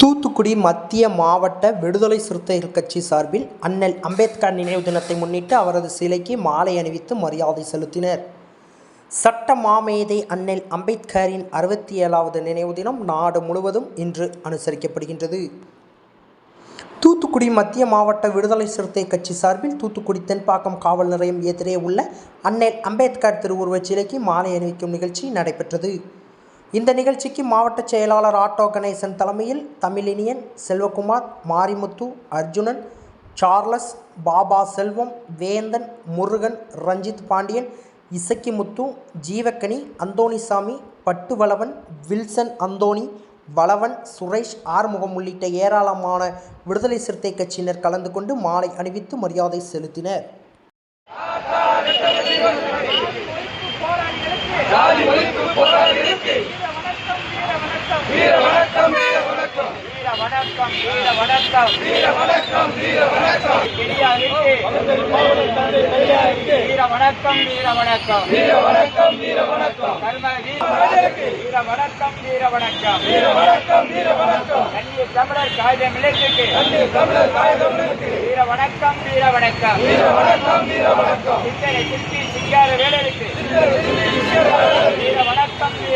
தூத்துக்குடி மத்திய மாவட்ட விடுதலை சிறுத்தைகள் கட்சி சார்பில் அண்ணல் அம்பேத்கர் நினைவு தினத்தை முன்னிட்டு அவரது சிலைக்கு மாலை அணிவித்து மரியாதை செலுத்தினர். சட்ட மாமேதை அண்ணல் அம்பேத்கரின் அறுபத்தி ஏழாவது நினைவு தினம் நாடு முழுவதும் இன்று அனுசரிக்கப்படுகின்றது. தூத்துக்குடி மத்திய மாவட்ட விடுதலை சிறுத்தை கட்சி சார்பில் தூத்துக்குடி தென்பாக்கம் காவல் நிலையம் எதிரே உள்ள அண்ணல் அம்பேத்கர் திருவுருவச் சிலைக்கு மாலை அணிவிக்கும் நிகழ்ச்சி நடைபெற்றது. இந்த நிகழ்ச்சிக்கு மாவட்ட செயலாளர் ஆட்டோ கணேசன் தலைமையில் Tamizhiniyan Selvakumar Marimuthu Arjunan Charles Baba Selvam Vendhan Murugan Ranjith Pandiyan Isakkimuthu Jeevakani Anthonysamy Pattuvalavan Wilson Anthony Valavan Suresh Arumugam உள்ளிட்ட ஏராளமான விடுதலை சிறுத்தை கட்சியினர் கலந்து கொண்டு மாலை அணிவித்து மரியாதை செலுத்தினர். வீர வணக்கம் வீர வணக்கம் வீர வணக்கம் வீர வணக்கம் வீர பெரியாருக்கு வீர வணக்கம் வீர வணக்கம் வீர வணக்கம் வீர வணக்கம் கர்ம வீர வணக்கம் வீர வணக்கம் வீர வணக்கம் வீர வணக்கம் கண்ணிய தமிழர் காகித நிலையத்துக்கு கண்ணிய தமிழர் காகித வீர வணக்கம் வீர வணக்கம் வீர வணக்கம் வீர வணக்கம் சித்தரை சித்தி சிங்கார வேலருக்கு வீர வணக்கம் வீர வணக்கம் வீர வணக்கம்